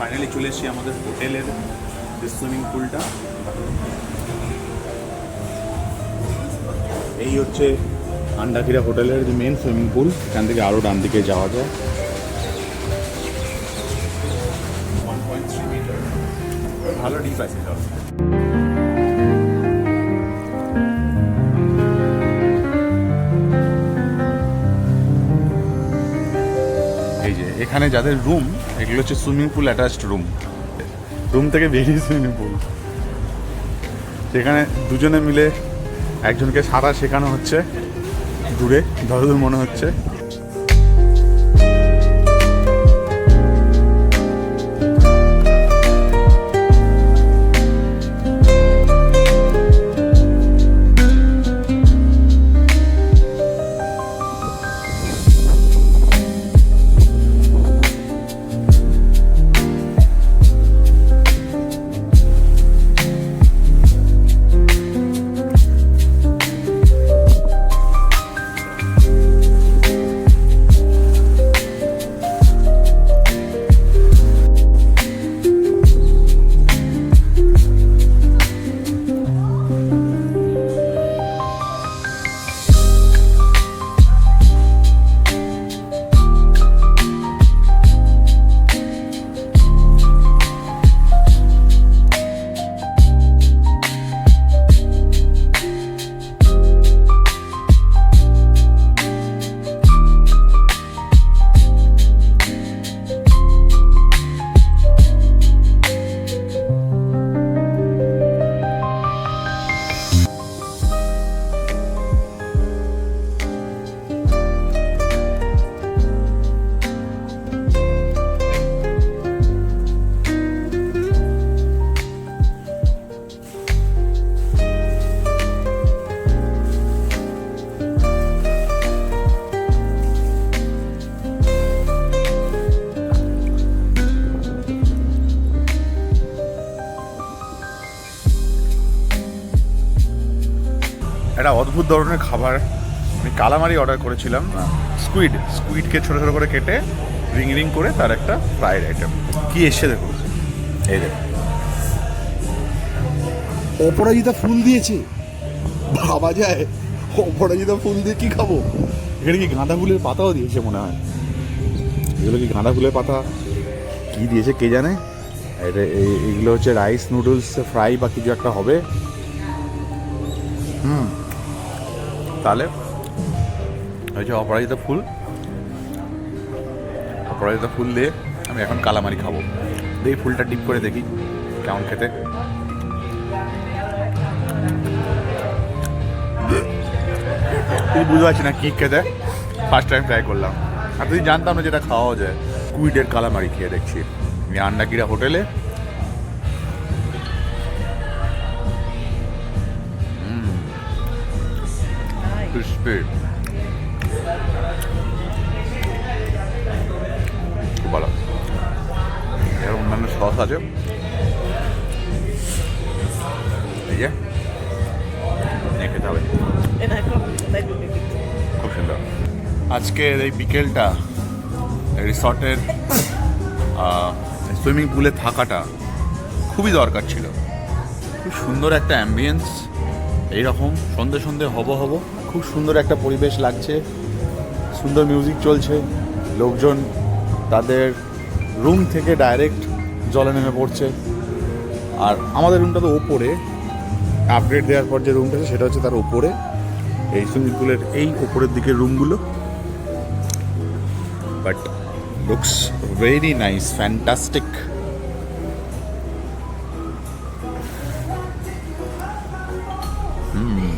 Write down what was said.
Finally চলে এসেছি আমাদের হোটেলের যে সুইমিং পুলটা। এই হচ্ছে আন্ডাকিরা হোটেলের যে মেন সুইমিং পুল, এখান থেকে আরও ডান দিকে যাওয়া যায়। ভালো ডিপ আছে এখানে যাদের রুম এগুলো হচ্ছে swimming pool attached room room থেকে বেরিয়ে সুইমিং পুল সেখানে দুজনে মিলে একজনকে সাঁতার শেখানো হচ্ছে। দূরে যতদূর মনে হচ্ছে। একটা অদ্ভুত ধরনের খাবার আমি কালামারি অর্ডার করেছিলাম স্কুইড স্কুইডকে ছোটো ছোটো করে কেটে রিং রিং করে তার একটা ফ্রাইড আইটেম কি এসছে দেখুন এই দেখুন অপরাজিতা ফুল দিয়েছে। ভাবা যায়, অপরাজিতা ফুল দিয়ে কি খাব? এখানে কি গাঁদা ফুলের পাতাও দিয়েছে মনে হয়? এগুলো কি গাঁদা ফুলের পাতা? কি দিয়েছে কে জানে? এটা এই- এগুলো হচ্ছে রাইস নুডলস ফ্রাই বা কিছু একটা হবে। তাহলে হয়েছে অপরাজিতা ফুল। অপরাজিতা ফুল দিয়ে আমি এখন কালামারি খাব। দিয়ে ফুলটা ডিপ করে দেখি কেমন খেতে। বুঝতে পারছি না কি খেতে। ফার্স্ট টাইম ট্রাই করলাম। আর তুই জানতাম না যেটা খাওয়া যায়। কুইডের কালামারি খেয়ে দেখছি। আমি আন্ডাকিরা হোটেলে ক্রিসপি খুব ভালো। এর অন্যান্য সস আছে। এই যে নিয়ে খেতে হবে. খুব সুন্দর। আজকের এই বিকেলটা রিসর্টের সুইমিং পুলে থাকাটা খুবই দরকার ছিল। খুব সুন্দর একটা অ্যাম্বিয়েন্স এইরকম সন্ধে সন্ধে হব হব। খুব সুন্দর একটা পরিবেশ লাগছে। সুন্দর মিউজিক চলছে। লোকজন তাদের রুম থেকে ডাইরেক্ট জলে নেমে পড়ছে। আর আমাদের রুমটা তো ওপরে। আপগ্রেড দেওয়ার পর যে রুমটা আছে, সেটা হচ্ছে তার ওপরে। এই সুইমিং পুলের এই ওপরের দিকের রুমগুলো but looks very nice fantastic hmm.